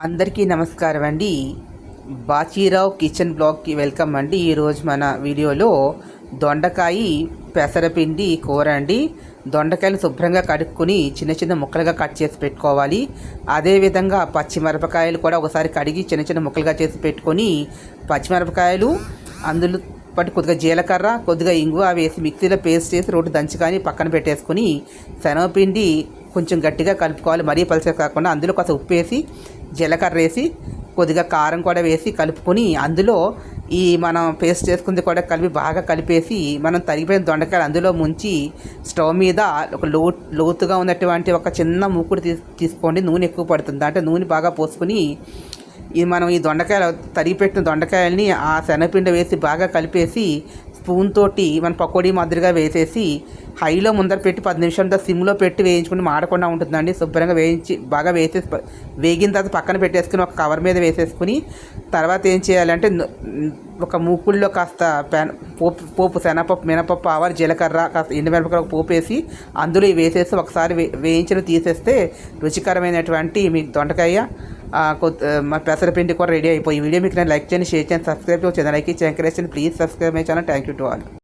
అందరికీ నమస్కారం అండి. బాచీరావు కిచెన్ బ్లాగ్కి వెల్కమ్ అండి. ఈరోజు మన వీడియోలో దొండకాయ పెసరపిండి కూర అండి. దొండకాయలు శుభ్రంగా కడుక్కుని చిన్న చిన్న ముక్కలుగా కట్ చేసి పెట్టుకోవాలి. అదేవిధంగా పచ్చిమిరపకాయలు కూడా ఒకసారి కడిగి చిన్న చిన్న ముక్కలుగా చేసి పెట్టుకొని పచ్చిమిరపకాయలు అందులో పట్టు కొద్దిగా జీలకర్ర కొద్దిగా ఇంగువ వేసి మిక్సీలో పేస్ట్ చేసి రోడ్డు దంచుకొని కానీ పక్కన పెట్టేసుకొని శనగపిండి కొంచెం గట్టిగా కలుపుకోవాలి. మరీ పలుచగా కాకుండా అందులో కొంచెం ఉప్పు వేసి జీలకర్ర వేసి కొద్దిగా కారం కూడా వేసి కలుపుకొని అందులో ఈ మనం పేస్ట్ చేసుకుంది కూడా కలిపి బాగా కలిపేసి మనం తరిగిపోయిన దొండకాయలు అందులో ముంచి స్టవ్ మీద ఒక లో లోతుగా ఉన్నటువంటి ఒక చిన్న మూకుడు తీ తీసుకోండి. నూనె ఎక్కువ పడుతుంది. అంటే నూనె బాగా పోసుకొని ఈ మనం ఈ దొండకాయలు తరిగిపెట్టిన దొండకాయల్ని ఆ శనగపిండి వేసి బాగా కలిపేసి స్పూన్ తోటి మన పకోడీ మాదిరిగా వేసేసి హైలో ముందర పెట్టి పది నిమిషాలతో సిమ్లో పెట్టి వేయించుకుని మాడకుండా ఉంటుందండి. శుభ్రంగా వేయించి బాగా వేసేసి వేగిన తర్వాత పక్కన పెట్టేసుకుని ఒక కవర్ మీద వేసేసుకుని తర్వాత ఏం చేయాలంటే ఒక మూకుల్లో కాస్త పెన పోపు పోపు శనగపప్పు మినపప్పు ఆవాలు జీలకర్ర కాస్త ఎండుమిరపకాయ పోపు వేసి అందులో వేసేసి ఒకసారి వే వేయించిన తీసేస్తే రుచికరమైనటువంటి మీ దొండకాయ మా పెసరపిండి కూడా రెడీ అయిపోయి. ఈ వీడియో మీకు నేను లైక్ చేయండి షేర్ చేయండి సబ్స్క్రైబ్ చేయండి. లైక్ ఇచ్చి ఎంకరేజ్ చేయండి please subscribe my channel. Thank you to all.